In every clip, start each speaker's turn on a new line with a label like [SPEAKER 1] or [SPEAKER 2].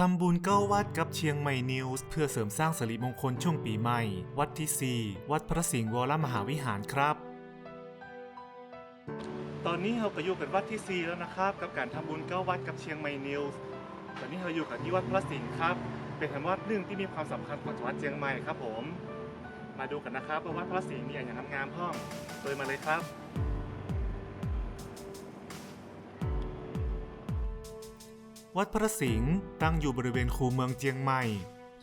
[SPEAKER 1] ทำบุญเก้าวัดกับเชียงใหม่นิวส์เพื่อเสริมสร้างสิริมงคลช่วงปีใหม่ วัดที่ 4 วัดพระสิงห์วรมหาวิหารครับ ตอนนี้เราก็อยู่กันวัดที่ 4 แล้วนะครับ กับการทำบุญเก้าวัดกับเชียงใหม่นิวส์ตอนนี้เราอยู่กันที่วัดพระสิงห์ครับ เป็นธรรมวัดหนึ่งที่มีความสำคัญของจังหวัดเชียงใหม่ครับผม มาดูกันนะครับว่าวัดพระสิงห์มีอย่างงามๆห้องเปิดมาเลยครับ วัดพระสิงห์ตั้งอยู่บริเวณคูเมืองเจียงใหม่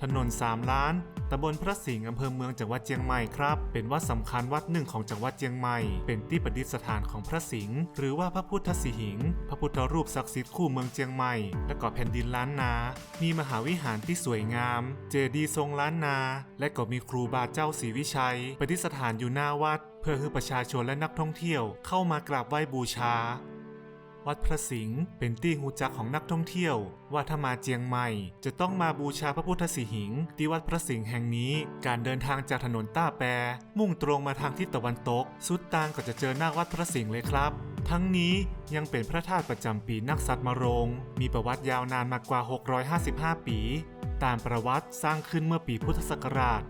[SPEAKER 1] ถนนสามล้านตำบลพระสิงห์อำเภอเมืองจังหวัดเจียงใหม่ครับ เป็นวัดสำคัญวัดหนึ่งของจังหวัดเจียงใหม่ เป็นที่ประดิษฐานของพระสิงห์หรือว่าพระพุทธสิหิง พระพุทธรูปศักดิ์สิทธิ์คู่เมืองเจียงใหม่ และก็แผ่นดินล้านนา มีมหาวิหารที่สวยงาม เจดีย์ทรงล้านนา และก็มีครูบาเจ้าศรีวิชัยประดิษฐานอยู่หน้าวัด เพื่อให้ประชาชนและนักท่องเที่ยวเข้ามากราบไหว้บูชา วัดพระสิงห์เป็นที่หูจักของนักท่องเที่ยว ว่าถ้ามาเจียงใหม่ จะต้องมาบูชาพระพุทธสีหิงที่วัดพระสิงห์แห่งนี้ การเดินทางจากถนนต้าแปมุ่งตรงมาทางทิศตะวันตก สุดตางก็จะเจอหน้าวัดพระสิงห์เลยครับ ทั้งนี้ยังเป็นพระธาตุประจำปีนักษัตริย์มโรง มีประวัติยาวนานมากกว่า 655 ปี ตามประวัติสร้างขึ้นเมื่อปีพุทธศักราช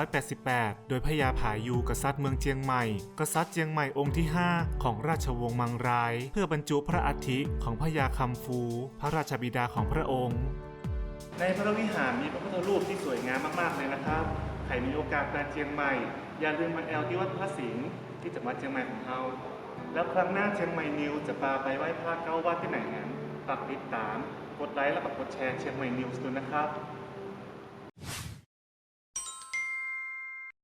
[SPEAKER 1] 1888 โดยพญาผายูกษัตริย์เมืองเจียงใหม่ กษัตริย์เจียงใหม่องค์ที่ 5 ของราชวงศ์มังราย เพื่อบรรจุพระอัฐิของพญาคำฟู พระราชบิดาของพระองค์ ในพระวิหารมีพระพุทธรูปที่สวยงามมากๆเลยนะครับ ใครมีโอกาสมาเจียงใหม่ อย่าลืมมาแอลที่วัดพระสิงห์ที่จังหวัดเชียงใหม่ของเรา แล้วครั้งหน้าเชียงใหม่นิวจะพาไปไหว้พระเก้าวัดที่ไหนนั้นฝากติดตาม กดไลค์และกดแชร์เชียงใหม่นิวส์ด้วยนะครับ